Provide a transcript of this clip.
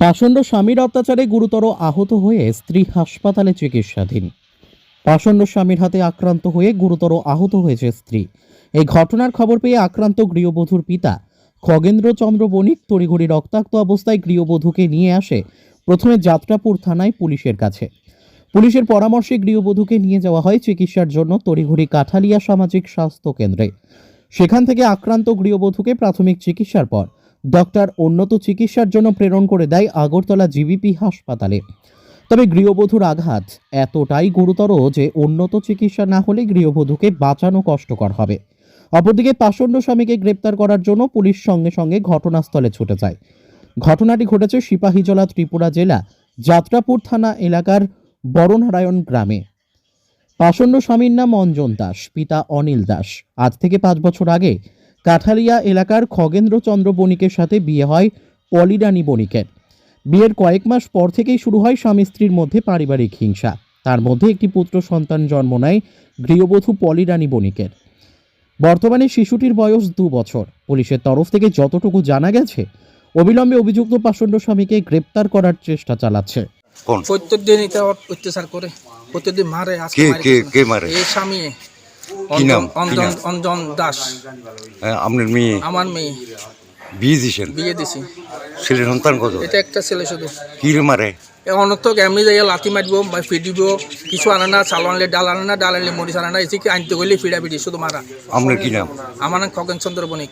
পাষণ্ড স্বামীর অত্যাচারে গুরুতর আহত হয়ে স্ত্রী হাসপাতালে চিকিৎসাধীন। পাষণ্ড স্বামীর হাতে আক্রান্ত হয়ে গুরুতর আহত হয়েছে স্ত্রী। এই ঘটনার খবর পেয়ে আক্রান্ত গৃহবধূর পিতা খগেন্দ্র চন্দ্র বণিক তড়িঘড়ি রক্তাক্ত অবস্থায় গৃহবধূকে নিয়ে আসে প্রথমে যাত্রাপুর থানায় পুলিশের কাছে। পুলিশের পরামর্শে গৃহবধূকে নিয়ে যাওয়া হয় চিকিৎসার জন্য তড়িঘড়ি কাঠালিয়া সামাজিক স্বাস্থ্য কেন্দ্রে। সেখান থেকে আক্রান্ত গৃহবধূকে প্রাথমিক চিকিৎসার পর ডক্টর উন্নত চিকিৎসার জন্য প্রেরণ করে দেয় আগরতলা জিবিপি হাসপাতালে। তবে গৃহবধূর আঘাত এতটাই গুরুতর যে উন্নত চিকিৎসা না হলে গৃহবধূকে বাঁচানো কষ্টকর হবে। অপরদিকে পাষণ্ড স্বামীকে গ্রেপ্তার করার জন্য পুলিশ সঙ্গে সঙ্গে ঘটনাস্থলে ছুটে যায়। ঘটনাটি ঘটেছে সিপাহীজলা ত্রিপুরা জেলা যাত্রাপুর থানা এলাকার বড়নারায়ণ গ্রামে। পাষণ্ড স্বামীর নাম অঞ্জন দাস, পিতা অনিল দাস। আজ থেকে পাঁচ বছর আগে কাঠালিয়া এলাকার খগেন্দ্র চন্দ্র বণিকের সাথে বিয়ে হয় পলিরানী বণিকের। বিয়ের কয়েক মাস পর থেকেই শুরু হয় স্বামী স্ত্রীর মধ্যে পারিবারিক হিংসা। তার মধ্যে একটি পুত্র সন্তান জন্ম নেয় গৃহবধূ পলিরানী বণিকের। বর্তমানে শিশুটির বয়স দু বছর। পুলিশের তরফ থেকে যতটুকু জানা গেছে অবিলম্বে অভিযুক্ত পাষণ্ড স্বামীকে গ্রেপ্তার করার চেষ্টা চালাচ্ছে। কোন? প্রত্যেকদিন এটা অত্যাচার করে। প্রত্যেকদিন মারে আজকে কে। কে মারে? এই স্বামী। কি নাম? অঞ্জন- অঞ্জন দাস। হ্যাঁ, আপনার মেয়ে? আমার মেয়ে। বিয়ে দিয়েছেন বিয়ে দিছি। ছেলে সন্তান কত? এটা একটা ছেলে শুধু। কি মারে? অনেক তো এমনি যাই লাথি মারিব বা ফিডিব কিছু আনে না চাল আনলে ডাল আনে না ডাল আনলে মরিচ আনে না এসে আনতে গেলে ফিডা ফিডি শুধু মারা। আপনার কি নাম? আমার নাম খগেন চন্দ্র বণিক।